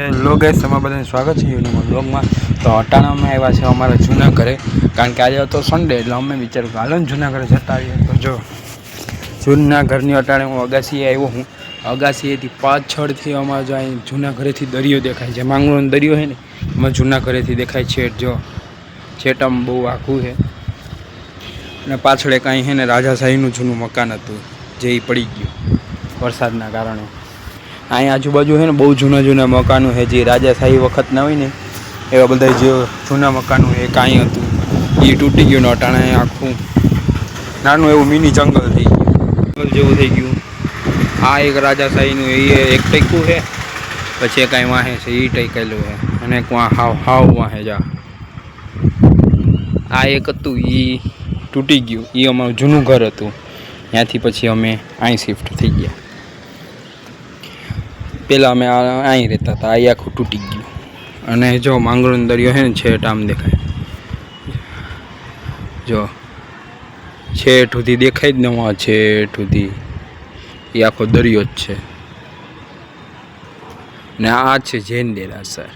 Hello guys તમારા બધાને સ્વાગત છે યુનિમો બ્લોગમાં તો અટાણા અમે આવ્યા છે અમારા જૂના ઘરે, કારણ કે આજે હતો સન્ડે એટલે અમે વિચાર્યું કે હાલો જૂના ઘરે જતા આવીએ. તો જો, જૂના ઘરની અટાણે હું અગાસીએ આવ્યો હું. અગાસીએથી પાછળથી અમારા જો અહીં જૂના ઘરેથી દરિયો દેખાય છે. માંગણો દરિયો છે ને, એમાં જૂના ઘરેથી દેખાય છે. જો, છેટમ બહુ આખું છે. અને પાછળ એક અહીં છે ને રાજાશાહીનું જૂનું મકાન હતું, જે પડી ગયું વરસાદના કારણે. અહીં આજુબાજુ છે ને બહુ જૂના જૂના મકાનો છે. જે રાજાશાહી વખતના હોય ને, એવા બધા જે જૂના મકાનો એ કાંઈ હતું. એ તૂટી ગયું અટાણે આખું નાનું એવું મિની જંગલ થઈ ગયું. જંગલ જેવું થઈ ગયું. આ એક રાજાશાહીનું એ એક ટૈકું છે. પછી કાંઈ વાહે છે એ ટૈકેલું છે. અને એક હાવ હાવ વાહે જા. આ એક હતું એ તૂટી ગયું. એ અમારું જૂનું ઘર હતું. ત્યાંથી પછી અમે અહીં શિફ્ટ થઈ ગયા. પહેલાં અમે અહીં રહેતા હતા અહીં આખું તૂટી ગયું. અને જો માંગરોળ દરિયો છે ને, છેટ આમ દેખાય. જો છેઠ સુધી દેખાય જ નવા છેઠ સુધી. એ આખો દરિયો જ છે. ને આ છે જૈન દેરાસર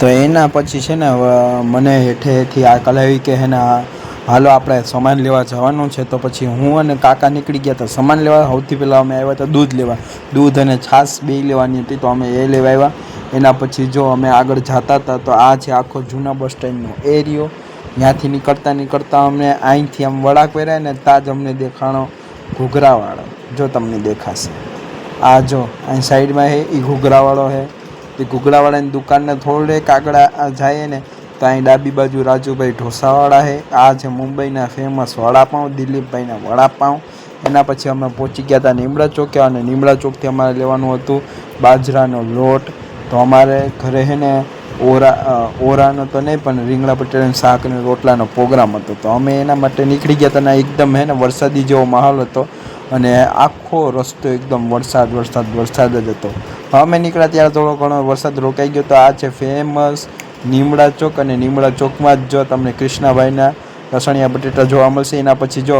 તો એના પછી છે ને મને હેઠેથી આ કલાવી કે ને આ હાલો, આપણે સામાન લેવા જવાનું છે, તો પછી હું અને કાકા નીકળી ગયા હતા. સામાન લેવા, સૌથી પહેલાં અમે આવ્યા હતા દૂધ લેવા. દૂધ અને છાશ બે લેવાની હતી, તો અમે એ લેવા આવ્યા. એના પછી જો અમે આગળ જતા હતા, તો આ છે આખો જૂના બસ સ્ટેન્ડનો એરિયો. ત્યાંથી નીકળતા નીકળતા અમને અહીંથી આમ વળાક પહેરાય ને તાજ અમને દેખાણો ઘૂઘરાવાળો. જો તમને દેખાશે. આ જો, અહીં સાઈડમાં છે એ ઘૂઘરાવાળો છે તે ઘૂઘરાવાળાની દુકાનને થોડેક આગળ જાય ને અહીં ડાબી બાજુ રાજુભાઈ ઢોસાવાળા છે. આ છે મુંબઈના ફેમસ વડાપાઉં, દિલીપભાઈના વડાપાઉં. એના પછી અમે પહોંચી ગયા હતા નીમડા ચોકે અને નીમડા ચોકથી અમારે લેવાનું હતું બાજરાનો લોટ. તો અમારે ઘરે છે ને ઓરા ઓરાનો તો નહીં, પણ રીંગણા બટેટાનું શાક અને રોટલાનો પ્રોગ્રામ હતો. તો અમે એના માટે નીકળી ગયા હતા એકદમ હે ને વરસાદી જેવો માહોલ હતો. અને આખો રસ્તો એકદમ વરસાદ વરસાદ વરસાદ જ હતો. અમે નીકળ્યા ત્યારે થોડો ઘણો વરસાદ રોકાઈ ગયો. તો આ છે ફેમસ નીમડા ચોક અને નીમડા ચોકમાં જ જો તમને કૃષ્ણાભાઈના લસણિયા બટેટા જોવા મળશે. એના પછી જો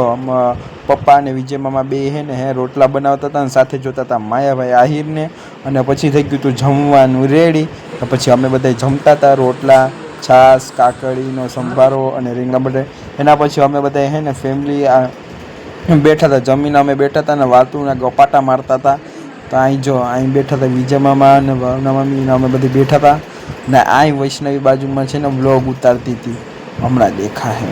પપ્પા અને વિજય મામા બે હે ને હે, રોટલા બનાવતા હતા અને સાથે જોતા હતા માયાભાઈ આહિરને. અને પછી થઈ ગયું હતું જમવાનું રેડી તો પછી અમે બધા જમતા હતા, રોટલા, છાશ, કાકડીનો સંભારો અને રીંગણા બટેટા. એના પછી અમે બધા હે ને ફેમિલી બેઠા હતા. જમીને અમે બેઠા હતા અને વાતુના ગપાટા મારતા હતા. તો અહીં જો અહીં બેઠા હતા વિજય મામા અને ભાવના મમ્મી અમે બધી બેઠા હતા. ને આય વૈષ્ણવી બાજુમાં છે ને વ્લોગ ઉતારતી હતી. હમણાં દેખા હે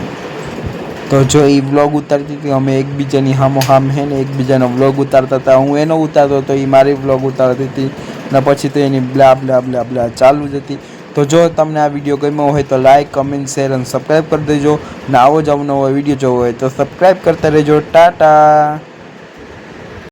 તો જો એ વ્લોગ ઉતારતી હતી, અમે એકબીજાની હામો હામ હે ને એકબીજાનો વ્લોગ ઉતારતા હતા. હું એનો ઉતારતો હતો એ મારી વ્લોગ ઉતારતી હતી. ને પછી તો એની બ્લા બ્લા બ્લા બ્લા ચાલુ જ હતી. તો જો તમને આ વીડિયો ગમ્યો હોય તો લાઇક કમેન્ટ શેર અને સબસ્ક્રાઈબ કરી દેજો. ને આવો જ અવનવો વીડિયો જોવો હોય તો સબસ્ક્રાઈબ કરતા રહેજો. ટાટા!